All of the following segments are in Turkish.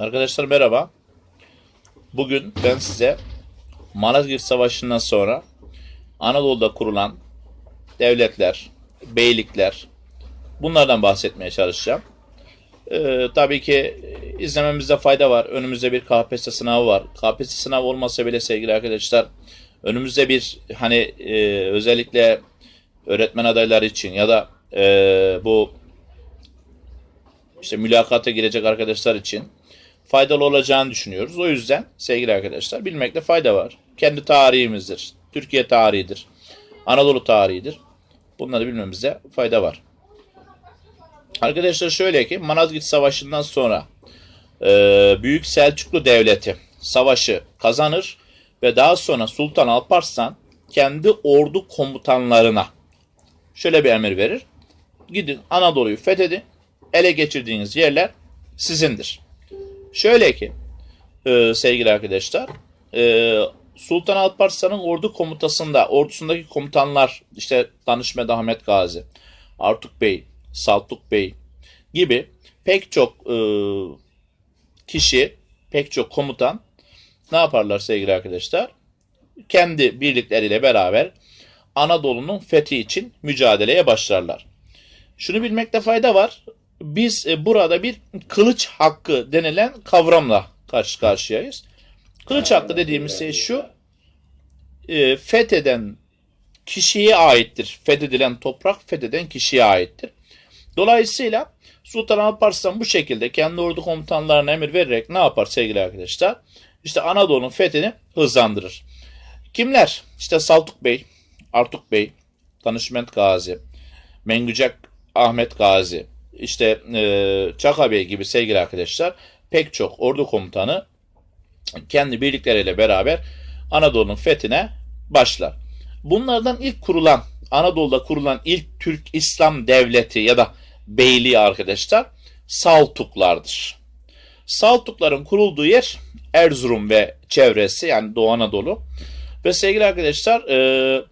Arkadaşlar merhaba. Bugün ben size Malazgirt Savaşı'ndan sonra Anadolu'da kurulan devletler, beylikler bunlardan bahsetmeye çalışacağım. Ee, tabii ki izlememizde fayda var. Önümüzde bir KPSS sınavı var. KPSS sınavı olmasa bile sevgili arkadaşlar önümüzde bir hani e, özellikle öğretmen adayları için ya da e, bu işte mülakata girecek arkadaşlar için faydalı olacağını düşünüyoruz. O yüzden sevgili arkadaşlar bilmekte fayda var. Kendi tarihimizdir. Türkiye tarihidir. Anadolu tarihidir. Bunları bilmemizde fayda var. Arkadaşlar şöyle ki Malazgirt Savaşı'ndan sonra e, Büyük Selçuklu Devleti savaşı kazanır ve daha sonra Sultan Alparslan kendi ordu komutanlarına şöyle bir emir verir. Gidin Anadolu'yu fethedin. Ele geçirdiğiniz yerler sizindir. Şöyle ki e, sevgili arkadaşlar e, Sultan Alparslan'ın ordu komutasında ordusundaki komutanlar işte Danışmed Ahmet Gazi, Artuk Bey, Saltuk Bey gibi pek çok e, kişi, pek çok komutan ne yaparlar sevgili arkadaşlar? Kendi birlikleriyle beraber Anadolu'nun fethi için mücadeleye başlarlar. Şunu bilmekte fayda var. Biz e, burada bir kılıç hakkı denilen kavramla karşı karşıyayız. Kılıç hakkı dediğimiz şey şu. E, fetheden kişiye aittir. Fethedilen toprak fetheden kişiye aittir. Dolayısıyla Sultan Alparslan bu şekilde kendi ordu komutanlarına emir vererek ne yapar sevgili arkadaşlar? İşte Anadolu'nun fethini hızlandırır. Kimler? İşte Saltuk Bey, Artuk Bey, Danışment Gazi, Mengücek Ahmet Gazi, işte e, Çaka Bey gibi sevgili arkadaşlar pek çok ordu komutanı kendi birlikleriyle beraber Anadolu'nun fethine başlar. Bunlardan ilk kurulan Anadolu'da kurulan ilk Türk İslam devleti ya da beyliği arkadaşlar Saltuklardır. Saltukların kurulduğu yer Erzurum ve çevresi yani Doğu Anadolu. Ve sevgili arkadaşlar e,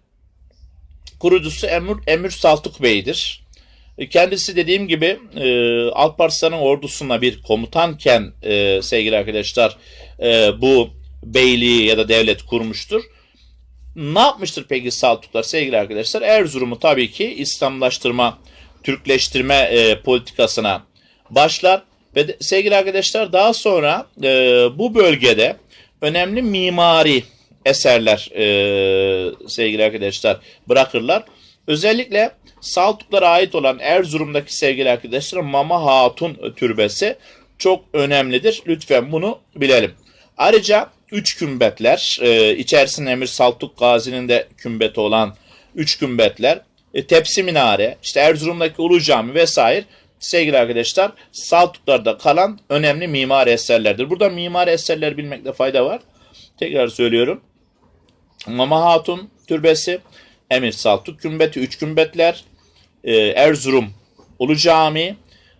kurucusu Emir, Emir Saltuk Bey'dir. Kendisi dediğim gibi e, Alparslan'ın ordusuna bir komutanken e, sevgili arkadaşlar e, bu beyliği ya da devlet kurmuştur. Ne yapmıştır peki Saltuklar sevgili arkadaşlar? Erzurum'u tabii ki İslamlaştırma, Türkleştirme e, politikasına başlar. Ve de, sevgili arkadaşlar daha sonra e, bu bölgede önemli mimari eserler e, sevgili arkadaşlar bırakırlar. Özellikle Saltuklara ait olan Erzurum'daki sevgili arkadaşlar Mama Hatun Türbesi çok önemlidir. Lütfen bunu bilelim. Ayrıca üç kümbetler, e, içerisinde Emir Saltuk Gazi'nin de kümbeti olan üç kümbetler, e, tepsi minare, işte Erzurum'daki Ulu Cami vesaire sevgili arkadaşlar Saltuklar'da kalan önemli mimari eserlerdir. Burada mimari eserler bilmekte fayda var. Tekrar söylüyorum. Mama Hatun Türbesi, Emir Saltuk Kümbeti, üç kümbetler, e, Erzurum Ulu Cami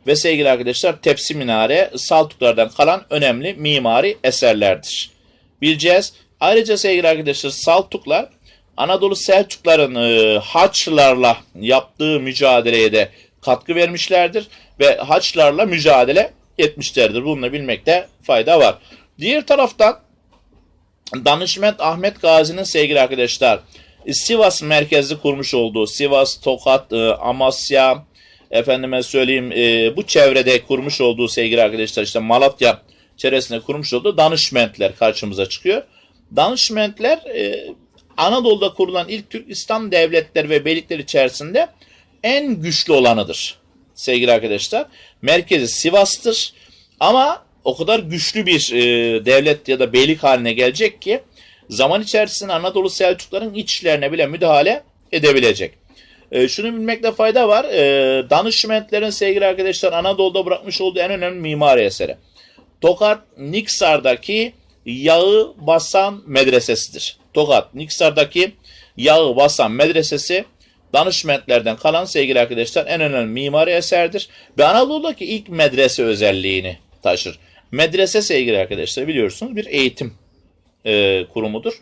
ve sevgili arkadaşlar Tepsi Minare Saltuklardan kalan önemli mimari eserlerdir. Bileceğiz. Ayrıca sevgili arkadaşlar Saltuklar Anadolu Selçukların e, Haçlılarla yaptığı mücadeleye de katkı vermişlerdir ve Haçlarla mücadele etmişlerdir. Bunu bilmekte fayda var. Diğer taraftan Danışmet Ahmet Gazi'nin sevgili arkadaşlar Sivas merkezli kurmuş olduğu Sivas, Tokat, e, Amasya, efendime söyleyeyim e, bu çevrede kurmuş olduğu sevgili arkadaşlar işte Malatya çevresinde kurmuş olduğu danışmentler karşımıza çıkıyor. Danışmentler e, Anadolu'da kurulan ilk Türk İslam devletleri ve beylikler içerisinde en güçlü olanıdır sevgili arkadaşlar. Merkezi Sivas'tır ama o kadar güçlü bir e, devlet ya da beylik haline gelecek ki zaman içerisinde Anadolu Selçukların iç işlerine bile müdahale edebilecek. E, şunu bilmekte fayda var. E, danışmentlerin sevgili arkadaşlar Anadolu'da bırakmış olduğu en önemli mimari eseri. Tokat Niksar'daki yağı basan medresesidir. Tokat Niksar'daki yağı basan medresesi danışmentlerden kalan sevgili arkadaşlar en önemli mimari eserdir. Ve Anadolu'daki ilk medrese özelliğini taşır. Medrese sevgili arkadaşlar biliyorsunuz bir eğitim e, kurumudur.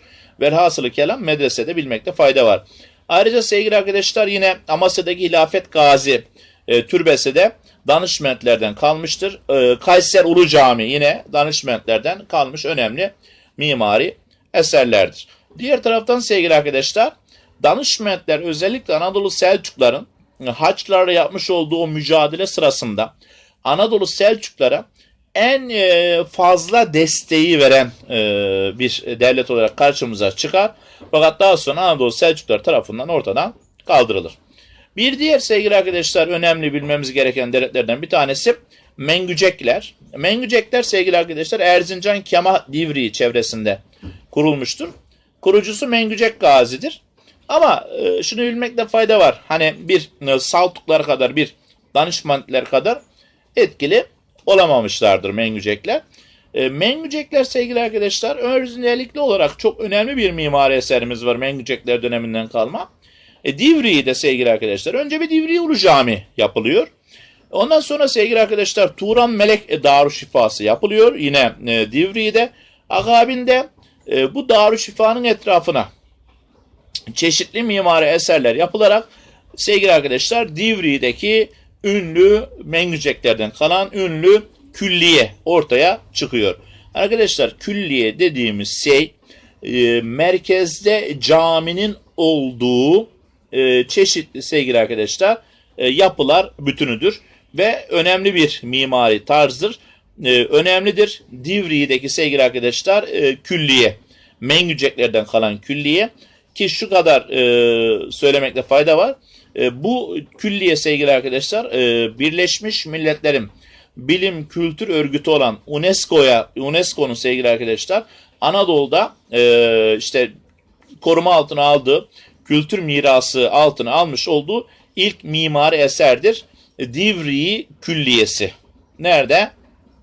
Velhasılı kelam medresede bilmekte fayda var. Ayrıca sevgili arkadaşlar yine Amasya'daki Hilafet Gazi e, türbesi de danışmentlerden kalmıştır. E, Kayser Ulu Cami yine danışmentlerden kalmış önemli mimari eserlerdir. Diğer taraftan sevgili arkadaşlar danışmentler özellikle Anadolu Selçukların Haçlarla yapmış olduğu mücadele sırasında Anadolu Selçuklara en e, fazla desteği veren e, bir devlet olarak karşımıza çıkar. Fakat daha sonra Anadolu Selçuklar tarafından ortadan kaldırılır. Bir diğer sevgili arkadaşlar önemli bilmemiz gereken devletlerden bir tanesi Mengücekler. Mengücekler sevgili arkadaşlar Erzincan Kema Divriği çevresinde kurulmuştur. Kurucusu Mengücek Gazi'dir. Ama e, şunu bilmekte fayda var. Hani bir Saltuklar kadar bir danışmanlar kadar etkili olamamışlardır Mengücekler. E, Mengücekler sevgili arkadaşlar özellikle olarak çok önemli bir mimari eserimiz var Mengücekler döneminden kalma. E, Divriği de sevgili arkadaşlar. Önce bir Divriği Ulu Cami yapılıyor. Ondan sonra sevgili arkadaşlar Turan Melek Darüşşifası yapılıyor. Yine e, Divriği'de. Akabinde e, bu Darüşşifa'nın etrafına çeşitli mimari eserler yapılarak sevgili arkadaşlar Divri'deki ünlü Mengüceklerden kalan ünlü külliye ortaya çıkıyor. Arkadaşlar külliye dediğimiz şey e, merkezde caminin olduğu e, çeşitli sevgili arkadaşlar e, yapılar bütünüdür ve önemli bir mimari tarzdır. E, önemlidir. Divri'deki sevgili arkadaşlar e, külliye. Mengüceklerden kalan külliye ki şu kadar e, söylemekte fayda var. E, bu külliye sevgili arkadaşlar e, Birleşmiş Milletler'in bilim kültür örgütü olan UNESCO'ya UNESCO'nun sevgili arkadaşlar Anadolu'da e, işte koruma altına aldığı kültür mirası altına almış olduğu ilk mimari eserdir. Divriği Külliyesi. Nerede?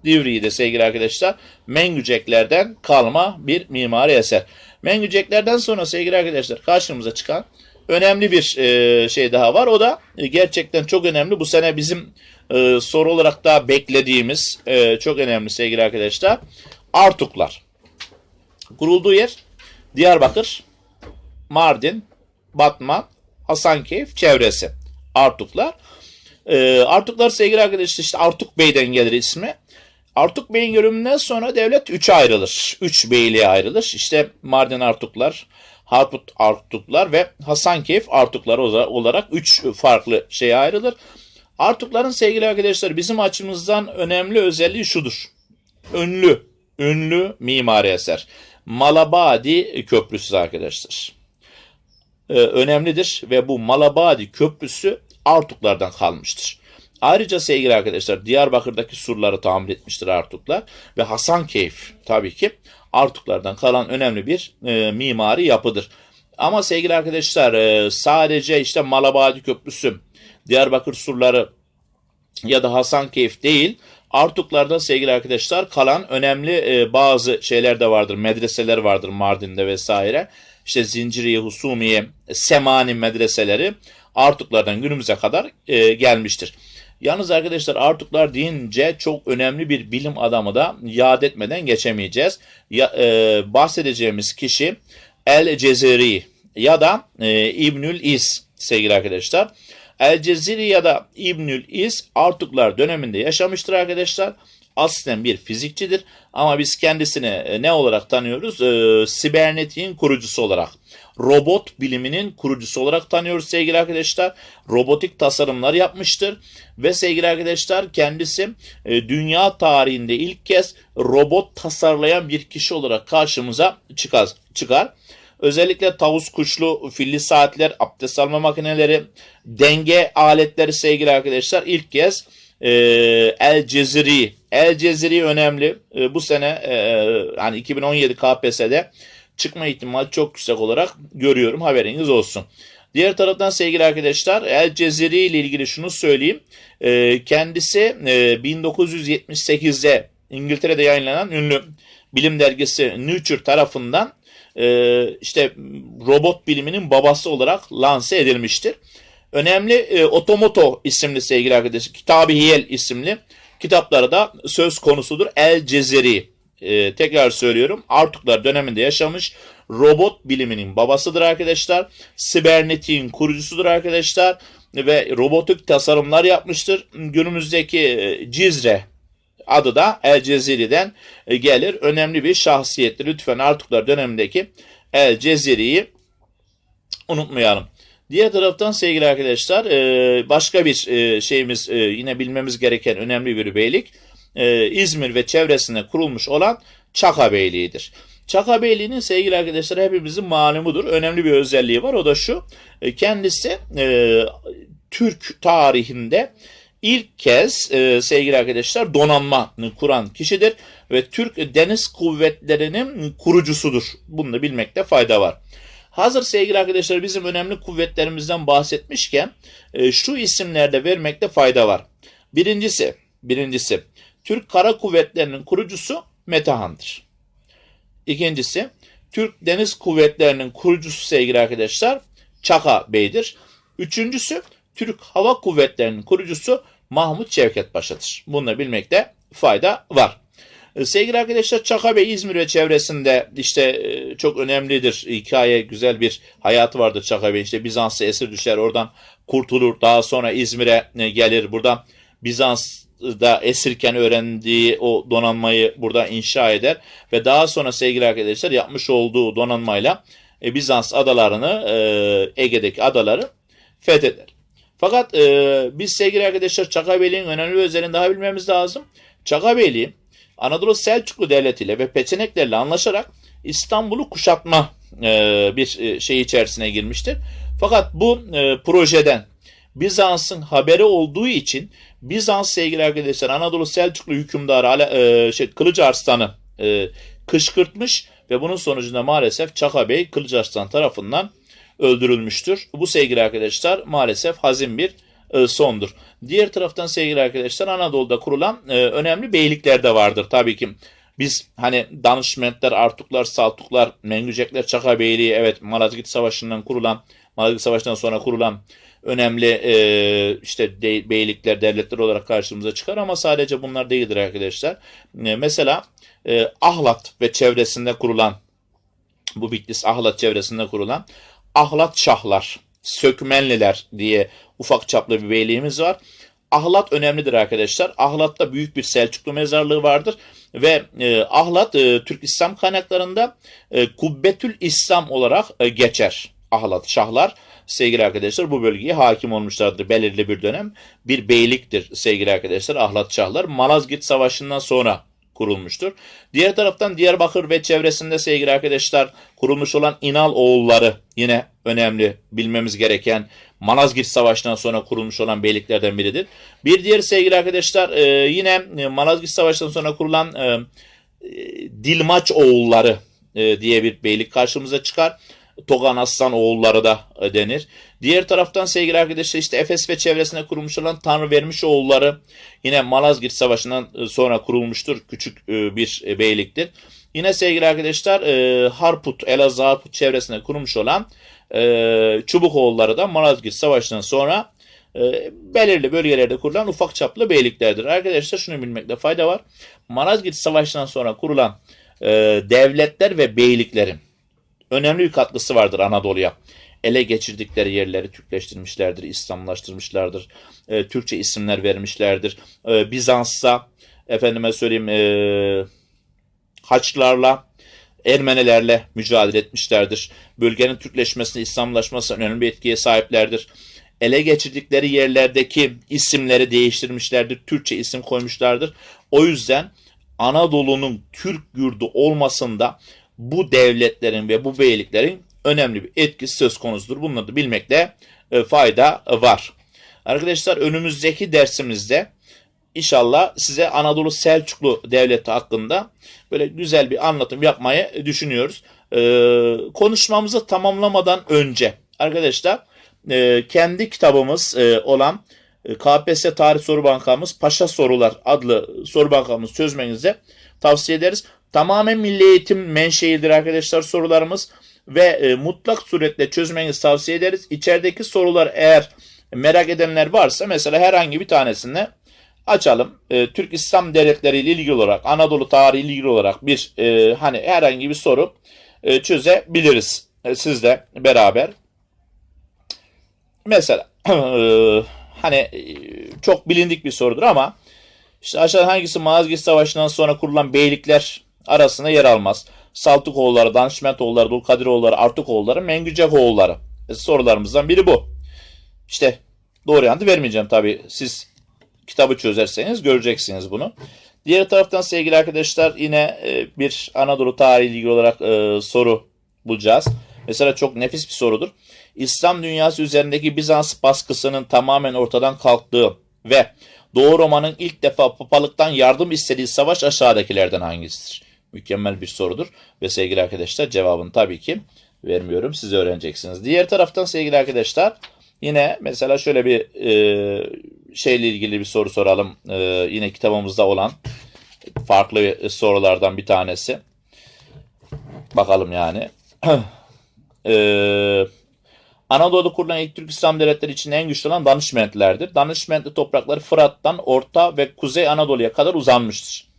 Divriği'de sevgili arkadaşlar Mengüceklerden kalma bir mimari eser. Mengüceklerden sonra sevgili arkadaşlar karşımıza çıkan önemli bir e, şey daha var. O da e, gerçekten çok önemli. Bu sene bizim e, soru olarak da beklediğimiz e, çok önemli sevgili arkadaşlar. Artuklar. Kurulduğu yer Diyarbakır, Mardin, Batman, Hasankeyf çevresi. Artuklar. E, Artuklar sevgili arkadaşlar işte Artuk Bey'den gelir ismi. Artuk Bey'in ölümünden sonra devlet üçe ayrılır. Üç beyliğe ayrılır. İşte Mardin Artuklar, Harput Artuklar ve Hasankeyf Artuklar olarak üç farklı şeye ayrılır. Artukların sevgili arkadaşlar bizim açımızdan önemli özelliği şudur. Ünlü, ünlü mimari eser. Malabadi Köprüsü arkadaşlar. Ee, önemlidir ve bu Malabadi Köprüsü Artuklardan kalmıştır. Ayrıca sevgili arkadaşlar Diyarbakır'daki surları tamir etmiştir Artuklar ve Hasankeyf tabii ki Artuklardan kalan önemli bir e, mimari yapıdır. Ama sevgili arkadaşlar e, sadece işte Malabadi Köprüsü, Diyarbakır surları ya da Hasankeyf değil Artuklarda sevgili arkadaşlar kalan önemli e, bazı şeyler de vardır. Medreseler vardır Mardin'de vesaire. İşte Zinciriye, Husumiye, Semani medreseleri Artuklardan günümüze kadar e, gelmiştir. Yalnız arkadaşlar Artuklar deyince çok önemli bir bilim adamı da yad etmeden geçemeyeceğiz. Ya, e, bahsedeceğimiz kişi El Cezeri ya da e, İbnül İz sevgili arkadaşlar. El Cezeri ya da İbnül İz Artuklar döneminde yaşamıştır arkadaşlar. Aslen bir fizikçidir ama biz kendisini e, ne olarak tanıyoruz? E, sibernetin kurucusu olarak robot biliminin kurucusu olarak tanıyoruz sevgili arkadaşlar. Robotik tasarımlar yapmıştır ve sevgili arkadaşlar kendisi e, dünya tarihinde ilk kez robot tasarlayan bir kişi olarak karşımıza çıkar. çıkar. Özellikle tavus kuşlu filli saatler, abdest alma makineleri, denge aletleri sevgili arkadaşlar ilk kez e, El Ceziri. El Ceziri önemli. E, bu sene e, yani 2017 KPSS'de çıkma ihtimali çok yüksek olarak görüyorum. Haberiniz olsun. Diğer taraftan sevgili arkadaşlar El Cezeri ile ilgili şunu söyleyeyim. E, kendisi e, 1978'de İngiltere'de yayınlanan ünlü bilim dergisi Nature tarafından e, işte robot biliminin babası olarak lanse edilmiştir. Önemli e, Otomoto isimli sevgili arkadaşlar, Kitab-ı Hiyel isimli kitapları da söz konusudur. El Cezeri e, tekrar söylüyorum Artuklar döneminde yaşamış robot biliminin babasıdır arkadaşlar. Sibernetiğin kurucusudur arkadaşlar ve robotik tasarımlar yapmıştır. Günümüzdeki e, Cizre adı da El Ceziri'den e, gelir. Önemli bir şahsiyettir. Lütfen Artuklar dönemindeki El Ceziri'yi unutmayalım. Diğer taraftan sevgili arkadaşlar e, başka bir şeyimiz yine bilmemiz gereken önemli bir beylik İzmir ve çevresinde kurulmuş olan Çaka Beyliği'dir. Çaka Beyliği'nin sevgili arkadaşlar hepimizin malumudur. Önemli bir özelliği var o da şu kendisi Türk tarihinde ilk kez sevgili arkadaşlar donanma kuran kişidir ve Türk Deniz Kuvvetleri'nin kurucusudur. Bunu da bilmekte fayda var. Hazır sevgili arkadaşlar bizim önemli kuvvetlerimizden bahsetmişken e, şu isimlerde vermekte fayda var. Birincisi, birincisi Türk Kara Kuvvetleri'nin kurucusu Metehan'dır. İkincisi Türk Deniz Kuvvetleri'nin kurucusu sevgili arkadaşlar Çaka Bey'dir. Üçüncüsü Türk Hava Kuvvetleri'nin kurucusu Mahmut Şevket Paşa'dır. Bunu da bilmekte fayda var. E, sevgili arkadaşlar Çaka Bey İzmir ve çevresinde işte e, çok önemlidir. Hikaye güzel bir hayatı vardır Çaka Bey. İşte Bizans'a esir düşer oradan kurtulur. Daha sonra İzmir'e e, gelir. Burada Bizans'da esirken öğrendiği o donanmayı burada inşa eder. Ve daha sonra sevgili arkadaşlar yapmış olduğu donanmayla Bizans adalarını Ege'deki adaları fetheder. Fakat e, biz sevgili arkadaşlar Çakabeyli'nin önemli bir özelliğini daha bilmemiz lazım. Çakabeyli Anadolu Selçuklu Devleti ile ve Peçeneklerle anlaşarak İstanbul'u kuşatma e, bir e, şey içerisine girmiştir. Fakat bu e, projeden Bizans'ın haberi olduğu için Bizans sevgili arkadaşlar Anadolu Selçuklu hükümdarı e, şey, Kılıcı Arslan'ı e, kışkırtmış ve bunun sonucunda maalesef Çaka Bey Kılıcı Arslan tarafından öldürülmüştür. Bu sevgili arkadaşlar maalesef hazin bir e, sondur. Diğer taraftan sevgili arkadaşlar Anadolu'da kurulan önemli beylikler de vardır. Tabii ki biz hani danışmentler, artuklar, saltuklar, mengücekler, Çaka Beyliği evet Malazgirt Savaşı'ndan kurulan, Malazgirt Savaşı'ndan sonra kurulan önemli e, işte de, beylikler, devletler olarak karşımıza çıkar ama sadece bunlar değildir arkadaşlar. E, mesela e, Ahlat ve çevresinde kurulan bu Bitlis Ahlat çevresinde kurulan Ahlat Şahlar, Sökmenliler diye ufak çaplı bir beyliğimiz var. Ahlat önemlidir arkadaşlar. Ahlat'ta büyük bir Selçuklu mezarlığı vardır ve e, Ahlat e, Türk İslam kaynaklarında e, Kubbetül İslam olarak e, geçer. Ahlat Şahlar sevgili arkadaşlar bu bölgeye hakim olmuşlardır belirli bir dönem. Bir beyliktir sevgili arkadaşlar Ahlat Şahlar. Malazgirt Savaşı'ndan sonra kurulmuştur. Diğer taraftan Diyarbakır ve çevresinde sevgili arkadaşlar kurulmuş olan İnal oğulları yine önemli bilmemiz gereken Malazgirt Savaşı'ndan sonra kurulmuş olan beyliklerden biridir. Bir diğer sevgili arkadaşlar e, yine e, Malazgirt Savaşı'ndan sonra kurulan e, Dilmaç oğulları diye bir beylik karşımıza çıkar. Togan Aslan oğulları da denir. Diğer taraftan sevgili arkadaşlar işte Efes ve çevresine kurulmuş olan Tanrı vermiş oğulları yine Malazgirt Savaşı'ndan sonra kurulmuştur. Küçük bir beyliktir. Yine sevgili arkadaşlar Harput, Elazığ Harput çevresine kurulmuş olan Çubukoğulları da Malazgirt Savaşı'ndan sonra belirli bölgelerde kurulan ufak çaplı beyliklerdir. Arkadaşlar şunu bilmekte fayda var. Malazgirt Savaşı'ndan sonra kurulan devletler ve beyliklerin önemli bir katkısı vardır Anadolu'ya. Ele geçirdikleri yerleri Türkleştirmişlerdir, İslamlaştırmışlardır. E, Türkçe isimler vermişlerdir. E, Bizans'a efendime söyleyeyim e, Haçlılarla Ermenilerle mücadele etmişlerdir. Bölgenin Türkleşmesine, İslamlaşmasına önemli bir etkiye sahiplerdir. Ele geçirdikleri yerlerdeki isimleri değiştirmişlerdir. Türkçe isim koymuşlardır. O yüzden Anadolu'nun Türk yurdu olmasında bu devletlerin ve bu beyliklerin önemli bir etkisi söz konusudur. Bunları da bilmekte e, fayda var. Arkadaşlar önümüzdeki dersimizde inşallah size Anadolu Selçuklu Devleti hakkında böyle güzel bir anlatım yapmayı düşünüyoruz. Ee, konuşmamızı tamamlamadan önce arkadaşlar e, kendi kitabımız e, olan e, KPSS Tarih Soru Bankamız Paşa Sorular adlı soru bankamız çözmenizi tavsiye ederiz. Tamamen milli eğitim menşeidir arkadaşlar sorularımız ve e, mutlak suretle çözmenizi tavsiye ederiz. İçerideki sorular eğer merak edenler varsa mesela herhangi bir tanesini açalım. E, Türk İslam devletleri ile ilgili olarak Anadolu tarihi ile ilgili olarak bir e, hani herhangi bir soru e, çözebiliriz e, sizle beraber. Mesela e, hani e, çok bilindik bir sorudur ama işte aşağıda hangisi Malazgirt Savaşı'ndan sonra kurulan beylikler arasında yer almaz? Saltıkoğulları, Danışmentoğulları, Dulkadiroğulları, Artukoğulları, Mengücekoğulları. E, sorularımızdan biri bu. İşte doğru yanıtı vermeyeceğim tabii. Siz kitabı çözerseniz göreceksiniz bunu. Diğer taraftan sevgili arkadaşlar yine e, bir Anadolu tarihi ilgili olarak e, soru bulacağız. Mesela çok nefis bir sorudur. İslam dünyası üzerindeki Bizans baskısının tamamen ortadan kalktığı ve Doğu Roma'nın ilk defa papalıktan yardım istediği savaş aşağıdakilerden hangisidir? Mükemmel bir sorudur ve sevgili arkadaşlar cevabını tabii ki vermiyorum. Siz öğreneceksiniz. Diğer taraftan sevgili arkadaşlar yine mesela şöyle bir e, şeyle ilgili bir soru soralım. E, yine kitabımızda olan farklı sorulardan bir tanesi. Bakalım yani. Eee Anadolu'da kurulan ilk Türk İslam devletleri içinde en güçlü olan Danışmentlerdir. Danışmentli toprakları Fırat'tan Orta ve Kuzey Anadolu'ya kadar uzanmıştır.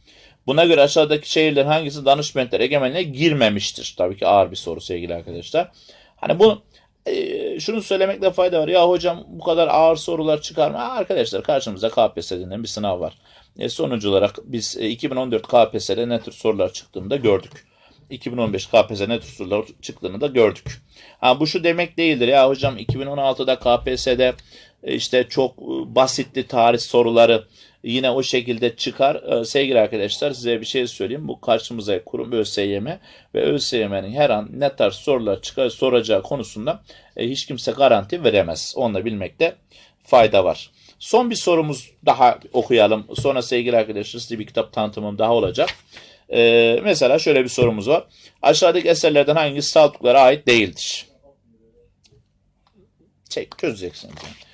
Buna göre aşağıdaki şehirlerin hangisi Danışmentler egemenliğine girmemiştir? Tabii ki ağır bir soru sevgili arkadaşlar. Hani bu e, şunu söylemekte fayda var. Ya hocam bu kadar ağır sorular çıkarma. Ha, arkadaşlar karşımızda KPSS denilen bir sınav var. E, sonucu olarak biz e, 2014 KPSS'de ne tür sorular çıktığını da gördük. 2015 KPSS ne tür sorular çıktığını da gördük. Ha, bu şu demek değildir ya hocam 2016'da KPSS'de e, işte çok e, basitti tarih soruları yine o şekilde çıkar. E, Sevgili arkadaşlar size bir şey söyleyeyim. Bu karşımıza kurum ÖSYM ve ÖSYM'nin her an ne tarz sorular çıkar soracağı konusunda e, hiç kimse garanti veremez. Onu da bilmekte fayda var. Son bir sorumuz daha okuyalım. Sonra sevgili arkadaşlar size bir kitap tanıtımım daha olacak. Ee, mesela şöyle bir sorumuz var. Aşağıdaki eserlerden hangisi Saltuklara ait değildir? Çek, çözeceksiniz. Yani.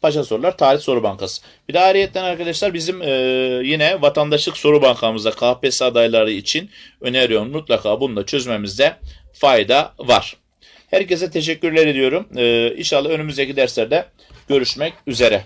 Paşa sorular Tarih Soru Bankası. Bir de ayrıyetten arkadaşlar bizim e, yine vatandaşlık soru bankamızda KPSS adayları için öneriyorum. Mutlaka bunu da çözmemizde fayda var. Herkese teşekkürler ediyorum. E, inşallah önümüzdeki derslerde görüşmek üzere.